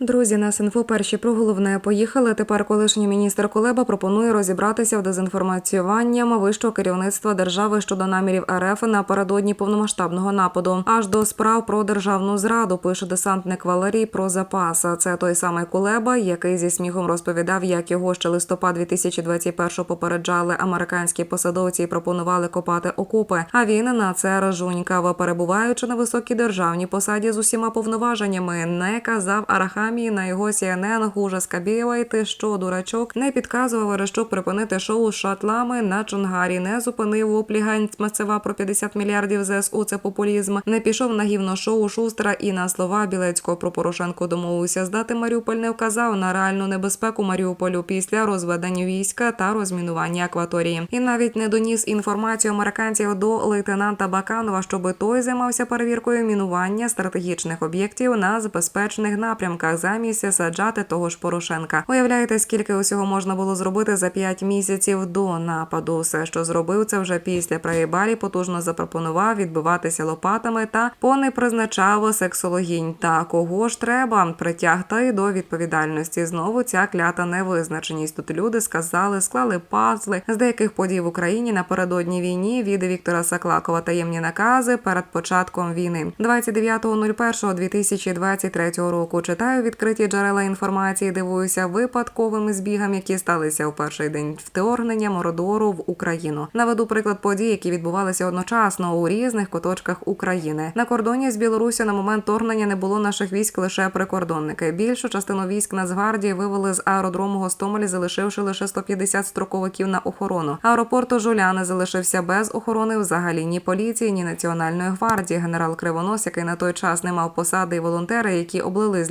Друзі, нас інфо перші про головне поїхали. Тепер колишній міністр Кулеба пропонує розібратися в дезінформаціюванням вищого керівництва держави щодо намірів РФ напередодні повномасштабного нападу. Аж до справ про державну зраду пише десантник Валерій про запас. Це той самий Кулеба, який зі сміхом розповідав, як його ще листопад 2021 попереджали американські посадовці і пропонували копати окопи. А він на це рожунькав, перебуваючи на високій державній посаді з усіма повноваженнями, не казав Арахамії на його CNN хуже Скабєвайте, що дурачок не підказував Верещук припинити шоу з шатлами на Чонгарі, не зупинив оплі Гантьмацева про 50 мільярдів ЗСУ. Це популізм. Не пішов на гівно шоу Шустра і на слова Білецького про Порошенко домовився здати Маріуполь. Не вказав на реальну небезпеку Маріуполю після розведення війська та розмінування акваторії. І навіть не доніс інформацію американців до лейтенанта Баканова, щоб той займався перевіркою мінування стратегічних об'єктів на безпечних напрямках замість саджати того ж Порошенка. Уявляєте, скільки усього можна було зробити за п'ять місяців до нападу. Все, що зробив, це вже після Праєбалі потужно запропонував відбиватися лопатами та понепризначав сексологінь. Та кого ж треба притягти до відповідальності. Знову ця клята невизначеність. Тут люди сказали, склали пазли з деяких подій в Україні напередодні війні від Віктора Саклакова таємні накази перед початком війни. 29.01.2023 року читаю відкриті джерела інформації. Дивуюся випадковими збігам, які сталися у перший день вторгнення Мородору в Україну. Наведу приклад подій, які відбувалися одночасно у різних куточках України. На кордоні з Білорусі на момент вторгнення не було наших військ лише прикордонники. Більшу частину військ Нацгвардії вивели з аеродрому Гостомелі, залишивши лише 150 строковиків на охорону. Аеропорту Жуляни залишився без охорони взагалі ні поліції, ні національної гвардії. Генерал Кривонос, який на той час не мав посади, і волонтери, які облили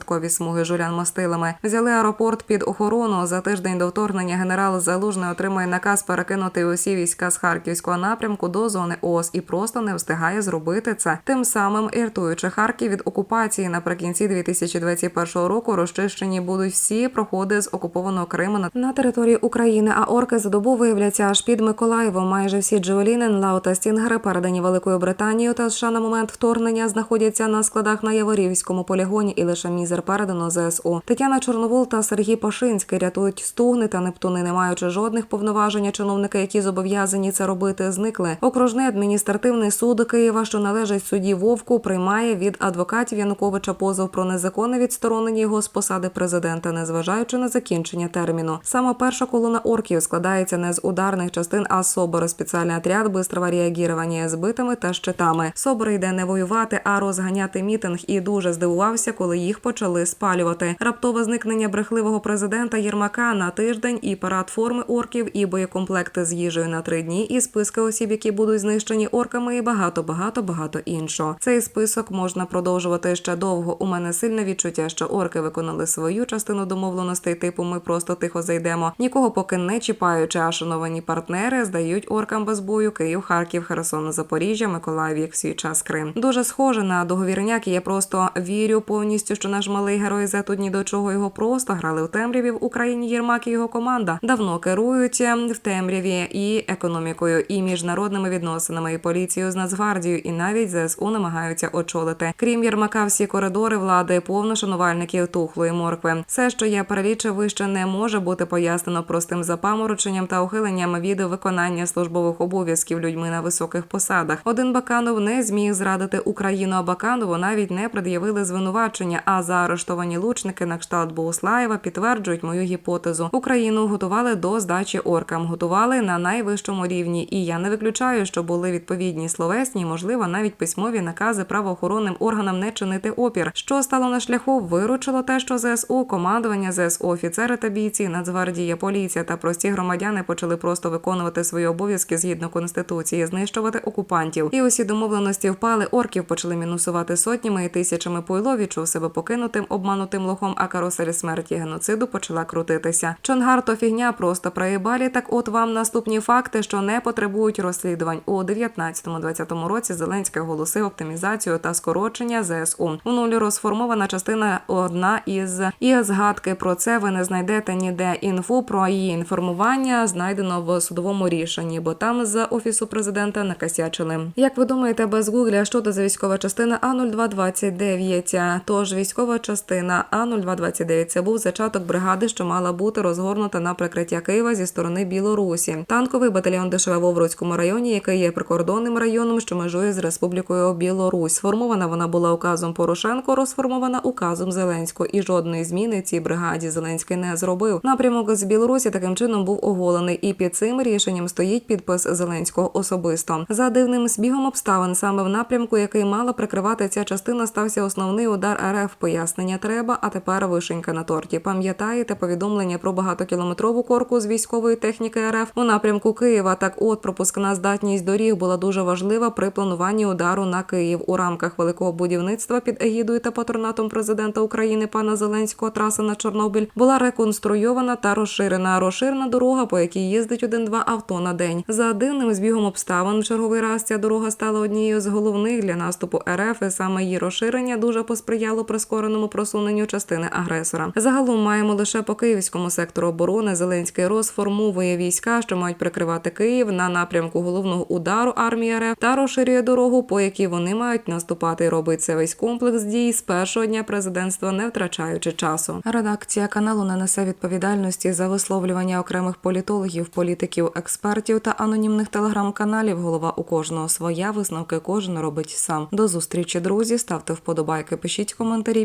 злітно-посадкові смуги жулян мастилами, взяли аеропорт під охорону. За тиждень до вторгнення генерал Залужний отримує наказ перекинути усі війська з харківського напрямку до зони ООС і просто не встигає зробити це. Тим самим іртуючи Харків від окупації наприкінці 2021 року. Розчищені будуть всі проходи з окупованого Криму на- території України. А орки за добу виявляться аж під Миколаєвом. Майже всі Джевеліни, Нлау та Стінгери, передані Великою Британією та США на момент вторгнення, знаходяться на складах на Яворівському полігоні, і лише мізер передано ЗСУ. Тетяна Чорновол та Сергій Пашинський рятують стугни та нептуни, не маючи жодних повноважень. Чиновники, які зобов'язані це робити, зникли. Окружний адміністративний суд Києва, що належить судді Вовку, приймає від адвокатів Януковича позов про незаконне відсторонення його з посади президента, незважаючи на закінчення терміну. Саме перша колона орків складається не з ударних частин, а з собору спеціальний отряд бистрого реагування з битами та щитами. Собор йде не воювати, а розганяти мітинг, і дуже здивувався, коли їх почали спалювати. Раптове зникнення брехливого президента Єрмака на тиждень і парад форми орків, і боєкомплекти з їжею на три дні, і списки осіб, які будуть знищені орками, і багато, багато, багато іншого. Цей список можна продовжувати ще довго. У мене сильне відчуття, що орки виконали свою частину домовленостей. Типу, ми просто тихо зайдемо. Нікого поки не чіпаючи, а шановані партнери здають оркам без бою Київ, Харків, Херсон, Запоріжжя, Миколаїв, як свій час Крим. Дуже схоже на договірняк. Я просто вірю повністю, що наш малий герой тут ні до чого його просто грали в темряві в Україні. Єрмак і його команда давно керують в темряві і економікою, і міжнародними відносинами, і поліцією з Нацгвардією, і навіть ЗСУ намагаються очолити. Крім Єрмака, всі коридори влади повно шанувальників тухлої моркви. Все, що я перелічив вище, не може бути пояснено простим запамороченням та ухиленням від виконання службових обов'язків людьми на високих посадах. Один Баканов не зміг зрадити Україну, а Баканову навіть не пред'явили звинувачення. А заарештовані лучники на кшталт Богуслаєва підтверджують мою гіпотезу. Україну готували до здачі оркам, готували на найвищому рівні. І я не виключаю, що були відповідні словесні, можливо, навіть письмові накази правоохоронним органам не чинити опір. Що стало на шляху, виручило те, що ЗСУ, командування ЗСУ, офіцери та бійці, Нацгвардія, поліція та прості громадяни почали просто виконувати свої обов'язки згідно конституції, знищувати окупантів. І усі домовленості впали. Орків почали мінусувати сотнями і тисячами пойло відчув себе покинутим, обманутим лохом, а карусель смерті геноциду почала крутитися. Чонгар то фігня просто проїбалі. Так, от вам наступні факти, що не потребують розслідувань у 19-20 році. Зеленський оголосив оптимізацію та скорочення ЗСУ. У нулі розформована частина одна із і згадки про це ви не знайдете ніде. Інфу про її інформування знайдено в судовому рішенні, бо там з офісу президента накосячили. Як ви думаєте, без гугля що це за військова частина А 0229 Тож військова військова частина А-0229. Це був зачаток бригади, що мала бути розгорнута на прикриття Києва зі сторони Білорусі. Танковий батальйон ДШВ в Овруцькому районі, який є прикордонним районом, що межує з Республікою Білорусь. Сформована вона була указом Порошенко, розформована указом Зеленського. І жодної зміни цій бригаді Зеленський не зробив. Напрямок з Білорусі таким чином був оголений, і під цим рішенням стоїть підпис Зеленського особисто. За дивним збігом обставин саме в напрямку, який мала прикривати ця частина, стався основний удар РФ. Пояснення треба, а тепер вишенька на торті. Пам'ятаєте повідомлення про багатокілометрову корку з військової техніки РФ у напрямку Києва? Так, от пропускна здатність доріг була дуже важлива при плануванні удару на Київ у рамках великого будівництва під егідою та патронатом президента України пана Зеленського. Траса на Чорнобиль була реконструйована та розширена. Розширена дорога, по якій їздить один-два авто на день. За дивним збігом обставин в черговий раз ця дорога стала однією з головних для наступу РФ. і Саме її розширення дуже посприяло прискореному просуненню частини агресора. Загалом маємо лише по київському сектору оборони. Зеленський розформовує війська, що мають прикривати Київ на напрямку головного удару армії РФ та розширює дорогу, по якій вони мають наступати. І робить це весь комплекс дій з першого дня президентства, не втрачаючи часу. Редакція каналу не несе відповідальності за висловлювання окремих політологів, політиків, експертів та анонімних телеграм-каналів. Голова у кожного своя висновки кожен робить сам. До зустрічі, друзі. Ставте вподобайки, пишіть коментарі,